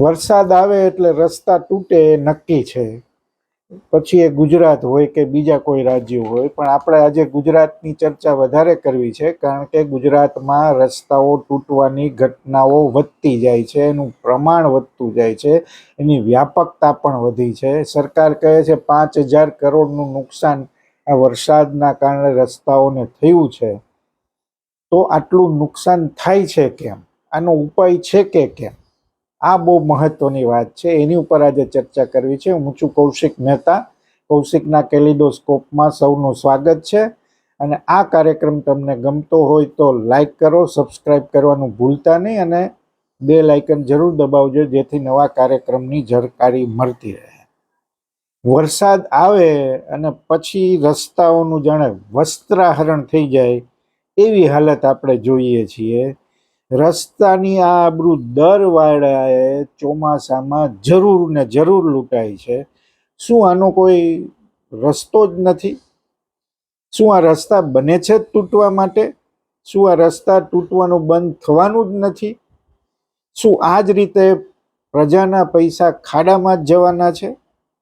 વરસાદ આવે એટલે રસ્તા તૂટે એ નક્કી છે. પછી એ ગુજરાત હોય કે બીજા કોઈ રાજ્ય હોય, પણ આપણે આજે ગુજરાતની ચર્ચા વધારે કરવી છે, કારણ કે ગુજરાતમાં રસ્તાઓ તૂટવાની ઘટનાઓ વધતી જાય છે, એનું પ્રમાણ વધતું જાય છે, એની વ્યાપકતા પણ વધી છે. સરકાર કહે છે, પાંચ હજાર કરોડનું નુકસાન આ વરસાદના કારણે રસ્તાઓને થયું છે. તો આટલું નુકસાન થાય છે કેમ? આનો ઉપાય છે કે કેમ? આ બહુ મહત્વની વાત છે. એની ઉપર આજે ચર્ચા કરવી છે. હું છું કૌશિક મહેતા. કૌશિકના કેલિડોસ્કોપમાં સૌનું સ્વાગત છે. અને આ કાર્યક્રમ તમને ગમતો હોય તો લાઈક કરો સબસ્ક્રાઈબ કરવાનું ભૂલતા નહીં અને બે લાઇકન જરૂર દબાવજો, જેથી નવા કાર્યક્રમની જાણકારી મળતી રહે. વરસાદ આવે અને પછી રસ્તાઓનું જાણે વસ્ત્રાહરણ થઈ જાય એવી હાલત આપણે જોઈએ છીએ. રસ્તાની આ આબરૂ દર વાળાએ ચોમાસામાં જરૂર ને જરૂર લૂંટાય છે. શું આનો કોઈ રસ્તો જ નથી? શું આ રસ્તા બને છે જ તૂટવા માટે? શું આ રસ્તા તૂટવાનું બંધ થવાનું જ નથી? શું આ જ રીતે પ્રજાના પૈસા ખાડામાં જ જવાના છે?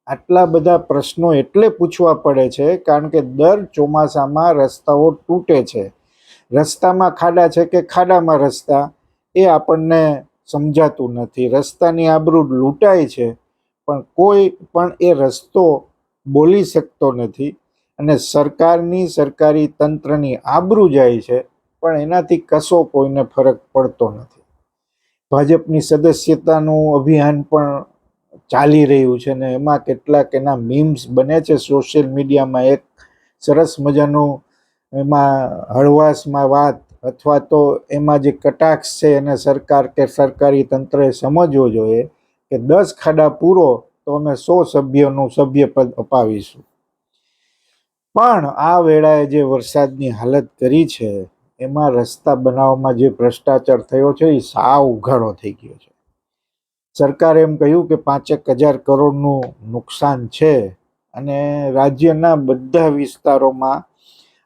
આટલા બધા પ્રશ્નો એટલે પૂછવા પડે છે, કારણ કે દર ચોમાસામાં રસ્તાઓ તૂટે છે. રસ્તામાં ખાડા છે કે ખાડામાં રસ્તા, એ આપણને સમજાતું નથી. રસ્તાની આબરૂ લૂંટાય છે, પણ કોઈ પણ એ રસ્તો બોલી શકતો નથી અને સરકારની, સરકારી તંત્રની આબરૂ જાય છે, પણ એનાથી કશો કોઈને ફરક પડતો નથી. ભાજપની સદસ્યતાનું અભિયાન પણ ચાલી રહ્યું છે ને એમાં કેટલાક એના મીમ્સ બને છે. સોશિયલ મીડિયામાં એક સરસ મજાનું એમાં હળવાશમાં વાત અથવા તો એમાં જે કટાક્ષ છે એને સરકાર કે સરકારી તંત્રએ સમજવો જોઈએ કે દસ ખાડા પૂરો તો અમે સો સભ્યોનું સભ્યપદ અપાવીશું. પણ આ વેળાએ જે વરસાદની હાલત કરી છે, એમાં રસ્તા બનાવવામાં જે ભ્રષ્ટાચાર થયો છે એ સાવ ઉઘાડો થઈ ગયો છે. સરકારે એમ કહ્યું કે પાંચેક હજાર કરોડનું નુકસાન છે અને રાજ્યના બધા વિસ્તારોમાં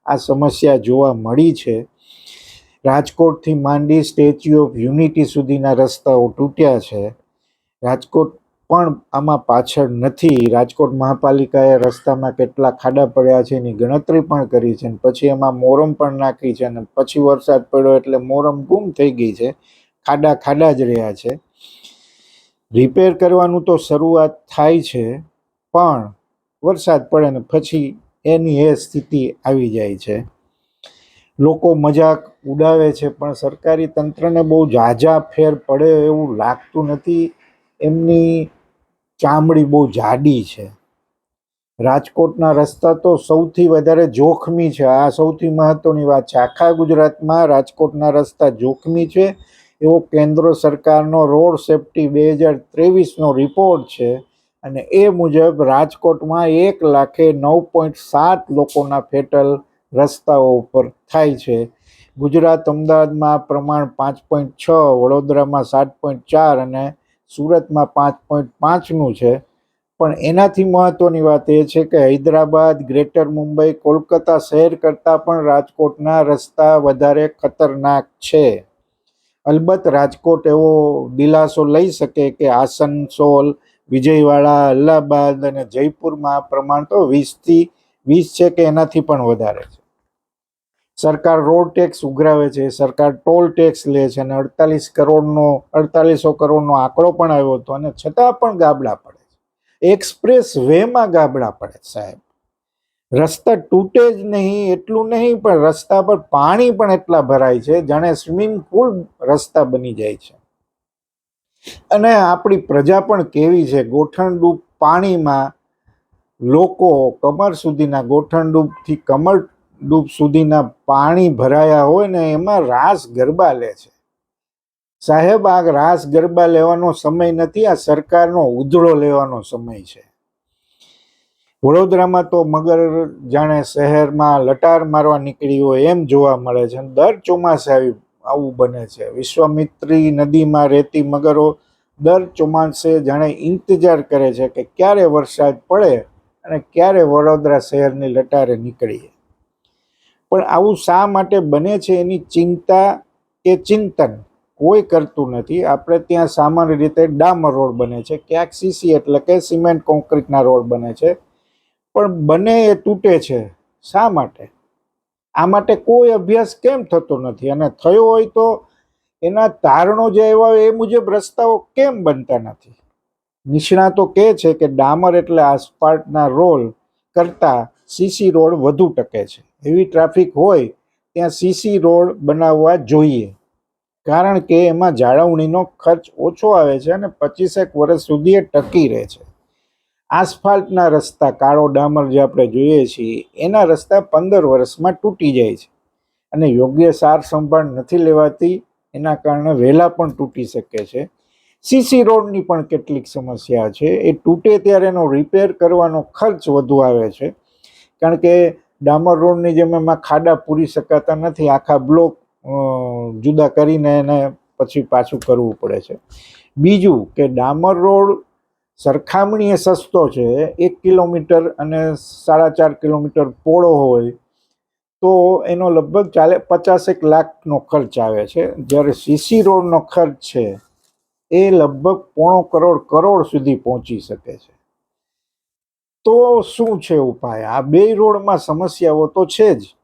આ સમસ્યા જોવા મળી છે. રાજકોટથી માંડી સ્ટેચ્યુ ઓફ યુનિટી સુધીના રસ્તાઓ તૂટ્યા છે. રાજકોટ પણ આમાં પાછળ નથી. રાજકોટ મહાપાલિકાએ રસ્તામાં કેટલા ખાડા પડ્યા છે એની ગણતરી પણ કરી છે અને પછી એમાં મોરમ પણ નાખી છે અને પછી વરસાદ પડ્યો એટલે મોરમ ગુમ થઈ ગઈ છે. ખાડા ખાડા જ રહ્યા છે. રિપેર કરવાનું તો શરૂઆત થાય છે, પણ વરસાદ પડે ને પછી એની એ સ્થિતિ આવી જાય છે. લોકો મજાક ઉડાવે છે, પણ સરકારી તંત્રને બહુ ઝાઝા ફેર પડે એવું લાગતું નથી. એમની ચામડી બહુ જાડી છે. રાજકોટના રસ્તા તો સૌથી વધારે જોખમી છે. આ સૌથી મહત્વની વાત છે. આખા ગુજરાતમાં રાજકોટના રસ્તા જોખમી છે. એવો કેન્દ્ર સરકારનો રોડ સેફટી બે હજાર ત્રેવીસનો રિપોર્ટ છે. અને એ મુજબ રાજકોટમાં એક લાખે નવ પોઈન્ટ સાત લોકોના ફેટલ રસ્તાઓ ઉપર થાય છે. ગુજરાત અમદાવાદમાં પ્રમાણ પાંચ પોઈન્ટ છ, વડોદરામાં સાત પોઈન્ટ ચાર અને સુરતમાં પાંચ પોઈન્ટ પાંચનું છે. પણ એનાથી મહત્ત્વની વાત એ છે કે હૈદરાબાદ, ગ્રેટર મુંબઈ, કોલકાતા શહેર કરતાં પણ રાજકોટના રસ્તા વધારે ખતરનાક છે. અલબત્ત રાજકોટ એવો દિલાસો લઈ શકે કે આસનસોલ વિજયવાડા, અલ્હાબાદ અને જયપુરમાં પ્રમાણ તો વીસથી વીસ છે કે એનાથી પણ વધારે છે. સરકાર રોડ ટેક્સ ઉઘરાવે છે, સરકાર ટોલ ટેક્સ લે છે અને અડતાલીસ કરોડનો, અડતાલીસો કરોડનો આંકડો પણ આવ્યો હતો અને છતાં પણ ગાબડા પડે છે. એક્સપ્રેસ વેમાં ગાબડા પડે સાહેબ. રસ્તા તૂટે જ નહીં, એટલું નહીં, પણ રસ્તા પર પાણી પણ એટલા ભરાય છે, જાણે સ્વિમિંગ પુલ રસ્તા બની જાય છે. અને આપણી પ્રજા પણ કેવી છે? ગોઠણડૂબ પાણીમાં લોકો કમર સુધીના ગોઠણડૂબથી કમર ડૂબ સુધીના પાણી ભરાયા હોય ને એમાં રાસ ગરબા લે છે. સાહેબ, આ રાસ ગરબા લેવાનો સમય નથી, આ સરકારનો ઉધળો લેવાનો સમય છે. વડોદરામાં તો મગર જાણે શહેરમાં લટાર મારવા નીકળી હોય એમ જોવા મળે છે. દર ચોમાસે આવી આવું બને છે. વિશ્વામિત્રી નદીમાં રહેતી મગરો દર ચોમાસે જાણે ઇંતજાર કરે છે કે ક્યારે વરસાદ પડે અને ક્યારે વડોદરા શહેરની લટારે નીકળીએ. પણ આવું શા માટે બને છે એની ચિંતા કે ચિંતન કોઈ કરતું નથી. આપણે ત્યાં સામાન્ય રીતે ડામર રોડ બને છે, ક્યાંક સીસી એટલે કે સિમેન્ટ કોન્ક્રીટના રોડ બને છે. પણ બને એ તૂટે છે શા માટે? આ માટે કોઈ અભ્યાસ કેમ થતો નથી? અને થયો હોય તો એના તારણો જે એવા હોય એ મુજબ રસ્તાઓ કેમ બનતા નથી? નિષ્ણાતો કહે છે કે ડામર એટલે આસપાટના રોલ કરતાં સીસી રોડ વધુ ટકે છે. એવી ટ્રાફિક હોય ત્યાં સીસી રોડ બનાવવા જોઈએ. કારણ કે એમાં જાળવણીનો ખર્ચ ઓછો આવે છે અને પચીસેક વર્ષ સુધી એ ટકી રહે છે. આસફાલ્ટના રસ્તા, કાળો ડામર જે આપણે જોઈએ છીએ, એના રસ્તા પંદર વર્ષમાં તૂટી જાય છે. અને યોગ્ય સાર સંભાળ નથી લેવાતી, એના કારણે વહેલા પણ તૂટી શકે છે. સીસી રોડની પણ કેટલીક સમસ્યા છે. એ તૂટે ત્યારે એનો રિપેર કરવાનો ખર્ચ વધુ આવે છે. કારણ કે ડામર રોડની જેમ એમાં ખાડા પૂરી શકાતા નથી, આખા બ્લોક જુદા કરીને એને પછી પાછું કરવું પડે છે. બીજું કે ડામર રોડ સરખામણીએ સસ્તો છે, એક કિલોમીટર અને સાડા ચાર કિલોમીટર પોળો હોય, તો એનો લગભગ ચાલે પચાસેક લાખનો ખર્ચ આવે છે. જ્યારે સીસી રોડનો ખર્ચ છે, એ લગભગ પોણો કરોડ કરોડ સુધી પહોંચી શકે છે. તો શું છે ઉપાય? આ બે રોડમાં સમસ્યાઓ તો છે જ.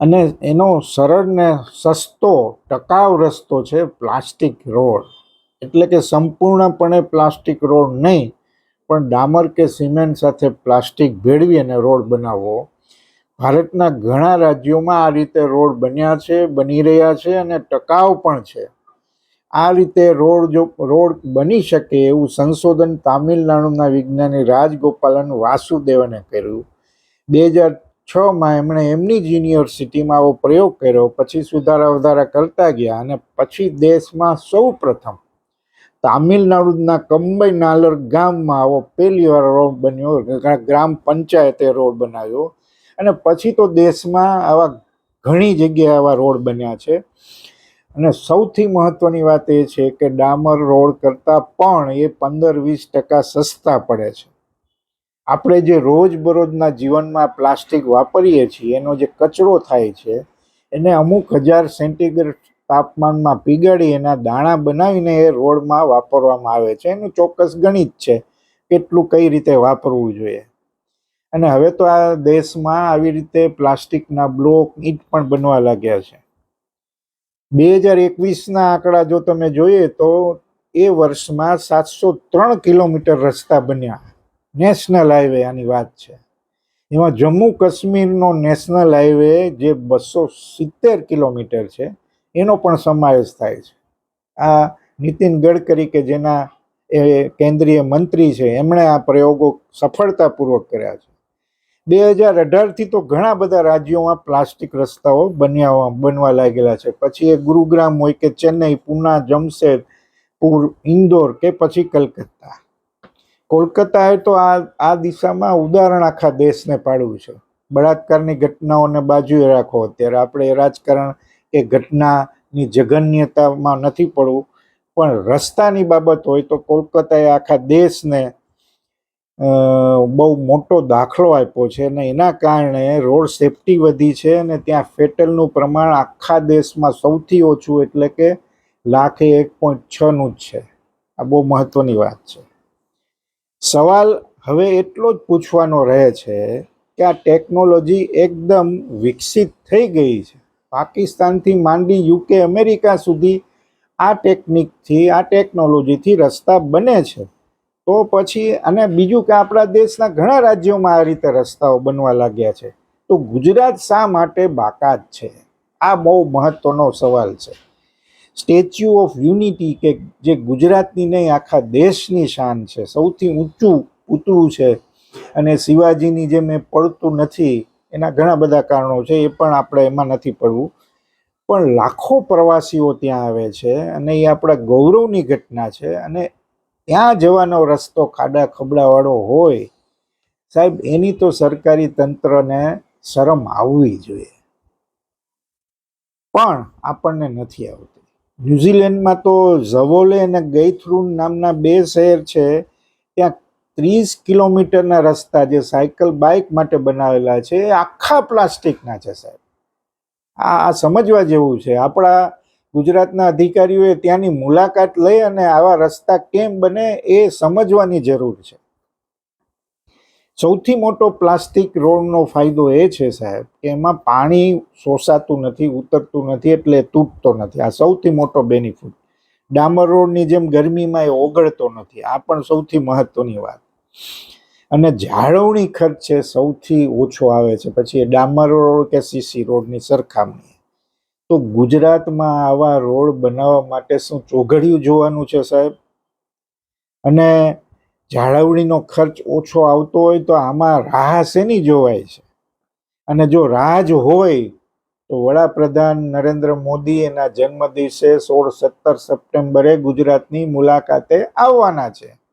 અને એનો સરળ ને સસ્તો ટકાઉ રસ્તો છે પ્લાસ્ટિક રોડ. એટલે કે સંપૂર્ણપણે પ્લાસ્ટિક રોડ નહીં, પણ ડામર કે સિમેન્ટ સાથે પ્લાસ્ટિક ભેળવી અને રોડ બનાવવો. ભારતના ઘણા રાજ્યોમાં આ રીતે રોડ બન્યા છે, બની રહ્યા છે અને ટકાઉ પણ છે. આ રીતે રોડ જો, રોડ બની શકે એવું સંશોધન તામિલનાડુના વિજ્ઞાની રાજગોપાલન વાસુદેવને કર્યું. બે હજાર છમાં એમણે એમની જ યુનિવર્સિટીમાં આવો પ્રયોગ કર્યો, પછી સુધારા વધારા કરતા ગયા અને પછી દેશમાં સૌ પ્રથમ તામિલનાડુના કંબઈ નાલર ગામમાં આવો પહેલી વાર રોડ બન્યો ગ્રામ પંચાયતે રોડ બનાવ્યો. અને પછી તો દેશમાં આવા ઘણી જગ્યાએ આવા રોડ બન્યા છે. અને સૌથી મહત્ત્વની વાત એ છે કે ડામર રોડ કરતાં પણ એ પંદર વીસ ટકા સસ્તા પડે છે. આપણે જે રોજબરોજના જીવનમાં પ્લાસ્ટિક વાપરીએ છીએ, એનો જે કચરો થાય છે, એને અમુક હજાર સેન્ટીગ્રેડ તાપમાનમાં પીગાળી એના દાણા બનાવીને એ રોડમાં વાપરવામાં આવે છે. એનું ચોક્કસ ગણિત છે કેટલું કઈ રીતે વાપરવું જોઈએ. અને હવે તો આ દેશમાં આવી રીતે પ્લાસ્ટિકના બ્લોક ઈટ પણ બનવા લાગ્યા છે. બે હજાર એકવીસના આંકડા જો તમે જોઈએ તો એ વર્ષમાં સાતસો ત્રણ કિલોમીટર રસ્તા બન્યા. નેશનલ હાઈવે આની વાત છે. એમાં જમ્મુ કાશ્મીરનો નેશનલ હાઈવે જે બસો સિત્તેર કિલોમીટર છે એનો પણ સમાવેશ થાય છે. આ નીતિન ગડકરી કે જેના એ કેન્દ્રીય મંત્રી છે, એમણે આ પ્રયોગો સફળતાપૂર્વક કર્યા છે. બે હજાર અઢારથી તો ઘણા બધા રાજ્યોમાં પ્લાસ્ટિક રસ્તાઓ બન્યા બનવા લાગેલા છે. પછી એ ગુરુગ્રામ હોય કે ચેન્નઈ, પુના જમશેદપુર ઇન્દોર કે પછી કલકત્તા. કોલકાતાએ તો આ આ દિશામાં ઉદાહરણ આખા દેશને પાડવું છે. બળાત્કારની ઘટનાઓને બાજુએ રાખો અત્યારે. આપણે રાજકારણ કે ઘટનાની જઘન્યતામાં નથી પડવું. પણ રસ્તાની બાબત હોય તો કોલકાતાએ આખા દેશને બહુ મોટો દાખલો આપ્યો છે અને એના કારણે રોડ સેફટી વધી છે અને ત્યાં ફેટલનું પ્રમાણ આખા દેશમાં સૌથી ઓછું એટલે કે લાખે એક પોઈન્ટ છનું જ છે. આ બહુ મહત્વની વાત છે. સવાલ હવે એટલો જ પૂછવાનો રહે છે કે આ ટેકનોલોજી એકદમ વિકસિત થઈ ગઈ છે. પાકિસ્તાનથી માંડી યુકે, અમેરિકા સુધી આ ટેકનિકથી, આ ટેકનોલોજીથી રસ્તા બને છે. તો પછી, અને બીજું કે આપણા દેશના ઘણા રાજ્યોમાં આ રીતે રસ્તાઓ બનવા લાગ્યા છે. તો ગુજરાત શા માટે બાકાત છે? આ બહુ મહત્વનો સવાલ છે. સ્ટેચ્યુ ઓફ યુનિટી કે જે ગુજરાતની નહીં, આખા દેશની શાન છે. સૌથી ઊંચું, પૂતળું છે. અને શિવાજીની જેમ એ પડતું નથી. એના ઘણા બધા કારણો છે, એ પણ આપણે એમાં નથી પડવું. પણ લાખો પ્રવાસીઓ ત્યાં આવે છે અને એ આપણા ગૌરવની ઘટના છે અને ત્યાં જવાનો રસ્તો ખાડા ખબડાવાળો હોય, સાહેબ, એની તો સરકારી તંત્રને શરમ આવવી જોઈએ. પણ આપણને નથી આવતી. ન્યુઝીલેન્ડમાં તો ઝવોલે અને ગૈથરૂન નામના બે શહેર છે, ત્યાં ત્રીસ કિલોમીટરના રસ્તા જે સાયકલ બાઇક માટે બનાવેલા છે, એ આખા પ્લાસ્ટિકના છે સાહેબ. આ સમજવા જેવું છે. આપણા ગુજરાતના અધિકારીઓએ ત્યાંની મુલાકાત લઈ અને આવા રસ્તા કેમ બને એ સમજવાની જરૂર છે. સૌથી મોટો પ્લાસ્ટિક રોડનો ફાયદો એ છે સાહેબ કે એમાં પાણી શોષાતું નથી, ઉતરતું નથી એટલે તૂટતો નથી. આ સૌથી મોટો બેનિફિટ. ડામર રોડની જેમ ગરમીમાં એ ઓગળતો નથી. આ પણ સૌથી મહત્વની વાત. અને જાળવણી ખર્ચ છે સૌથી ઓછો આવે છે. પછી ડામર રોડ કે સીસી રોડની સરખામણી. તો ગુજરાતમાં આવા રોડ બનાવવા માટે શું ચોઘડિયું જોવાનું છે સાહેબ? અને જાળવણીનો ખર્ચ ઓછો આવતો હોય તો આમાં રાહ શેની જોવાય છે? અને જો રાહ હોય તો વડાપ્રધાન નરેન્દ્ર મોદી એના જન્મ દિવસે સોળ સત્તર સપ્ટેમ્બરે ગુજરાતની મુલાકાતે આવવાના છે.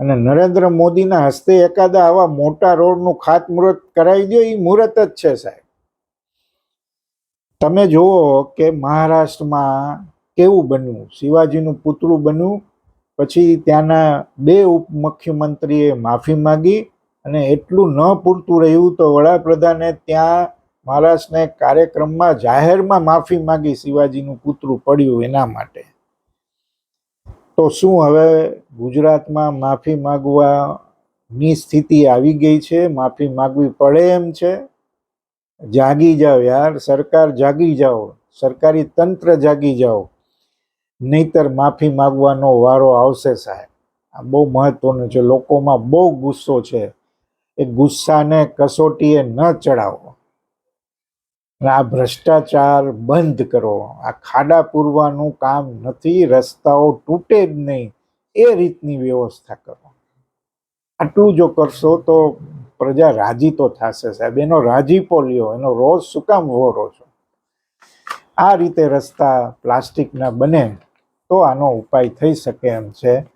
અને નરેન્દ્ર મોદીના હસ્તે એકાદા આવા મોટા રોડનું ખાતમુહૂર્ત કરાવી દો એ મુહૂર્ત જ છે સાહેબ. તમે જુઓ કે મહારાષ્ટ્રમાં કેવું બન્યું? શિવાજીનું પુતળું બન્યું, પછી ત્યાંના બે ઉપમુખ્યમંત્રીએ માફી માંગી અને એટલું ન પૂરતું રહ્યું તો વડાપ્રધાને ત્યાં મહારાષ્ટ્રને કાર્યક્રમમાં જાહેરમાં માફી માંગી શિવાજીનું પુતળું પડ્યું એના માટે. તો શું હવે ગુજરાતમાં માફી માગવાની સ્થિતિ આવી ગઈ છે? માફી માગવી પડે એમ છે? જાગી જાઓ યાર, સરકાર જાગી જાઓ. સરકારી તંત્ર જાગી જાઓ. નહીતર માફી માગવાનો વારો આવશે સાહેબ. આ બહુ મહત્વનું છે. લોકોમાં બહુ ગુસ્સો છે. એ ગુસ્સાને કસોટીએ ન ચડાવો. આ ભ્રષ્ટાચાર બંધ કરો. આ ખાડા પૂરવાનું કામ નથી, રસ્તાઓ તૂટે જ નહીં. એ રીતની વ્યવસ્થા કરો. આટલું જો કરશો તો પ્રજા રાજી તો થશે સાહેબ. એનો રાજીપો લ્યો એનો રોજ શું કામ વોરો છો? આ રીતે રસ્તા પ્લાસ્ટિકના બને તો આનો ઉપાય થઈ શકે એમ છે.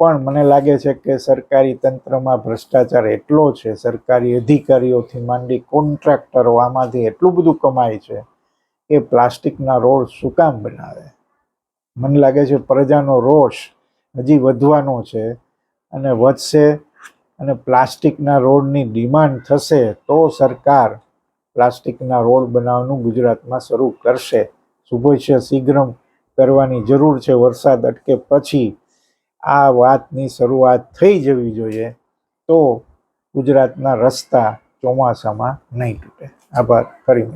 પણ મને લાગે છે કે સરકારી તંત્રમાં ભ્રષ્ટાચાર એટલો છે, સરકારી અધિકારીઓથી માંડી કોન્ટ્રાક્ટરો આમાંથી એટલું બધું કમાય છે કે પ્લાસ્ટિકના રોડ શું કામ બનાવે? મને લાગે છે પ્રજાનો રોષ હજી વધવાનો છે અને વધશે અને પ્લાસ્ટિકના રોડની ડિમાન્ડ થશે તો સરકાર પ્લાસ્ટિકના રોડ બનાવવાનું ગુજરાતમાં શરૂ કરશે. શુભેચ્છા શીઘ્રમ કરવાની જરૂર છે. વરસાદ અટકે પછી આ વાતની શરૂઆત થઈ જવી જોઈએ તો ગુજરાતના રસ્તા ચોમાસામાં નહીં તૂટે આભાર ફરી.